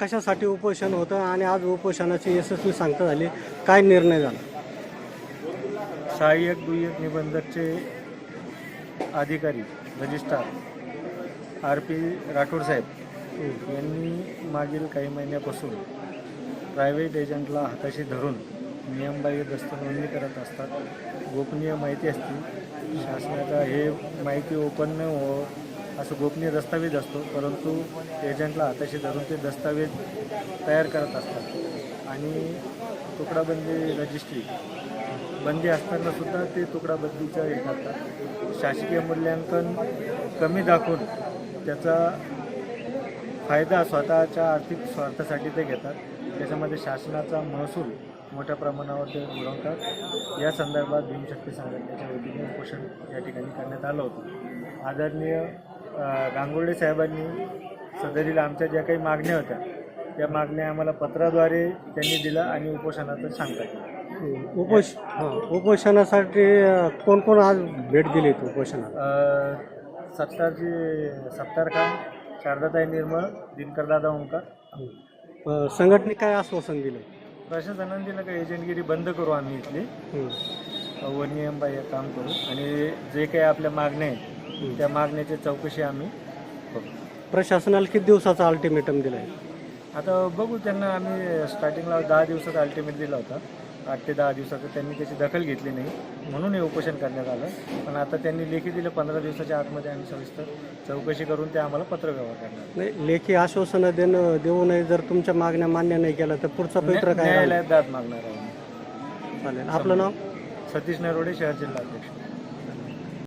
कशासाठी उपोषण होतं आणि आज उपोषणाची यशस्वी सांगता झाली? काय निर्णय झाला? सहाय्यक दुय्यक निबंधकचे अधिकारी registrar R P Rathod saheb यांनी मागील काही महिन्यापासून प्रायव्हेट एजंटला हाताशी धरून नियमबाह्य दस्त नोंदणी करत असतात. गोपनीय माहिती असते. शासनाचा हे माहिती ओपन न हो असं गोपनीय दस्तावेज असतो. परंतु एजंटला हाताशी धरून ते दस्तावेज तयार करत असतात. आणि तुकडाबंदी रजिस्ट्री बंदी असताना सुद्धा ते तुकडाबंदीच्या हे करतात. शासकीय मूल्यांकन कमी दाखवून त्याचा फायदा स्वतःच्या आर्थिक स्वार्थासाठी ते घेतात. त्याच्यामध्ये शासनाचा महसूल मोठ्या प्रमाणावर ते उडवतात. या संदर्भात भीमशक्ती संघटनेच्या वतीने उपोषण या ठिकाणी करण्यात आलं होतं. आदरणीय गांगुर्डे साहेबांनी सदरील आमच्या ज्या काही मागण्या होत्या त्या मागण्या आम्हाला पत्राद्वारे त्यांनी दिल्या आणि उपोषणाचं सांगतात. उपोष हां. उपोषणासाठी कोण कोण आज भेट दिली होती अ, सत्तारची सत्तार खान शारदाताई निर्मळ दिनकरदादा ओंकार. अं, संघटने काय आश्वासन दिलं? प्रशासनाने दिलं का एजंटगिरी बंद करू आम्ही इथली. हं. व नियमबाह्य काम करू. आणि जे काही आपल्या मागण्या आहेत त्या मागण्याची चौकशी आम्ही करू. प्रशासनाला किती दिवसाचा अल्टिमेटम दिला आहे आता बघू त्यांना आम्ही स्टार्टिंगला दहा दिवसाचा अल्टिमेट दिला होता. आठ ते दहा दिवसाचं त्यांनी त्याची दखल घेतली नाही. म्हणून हे उपोषण करण्यात आलं. पण आता त्यांनी लेखी दिलं पंधरा दिवसाच्या आतमध्ये आम्ही सविस्तर चौकशी करून ते आम्हाला पत्रव्यवहार करणार. नाही लेखी आश्वासनं देणं देऊ नये जर तुमच्या मागण्या मान्य नाही केल्या तर पुढचा पवित्र काय? न्यायालयात दाद मागणार आहोत. चालेल. आपलं नाव? सतीश नरोडे शहर जिल्हा अध्यक्ष.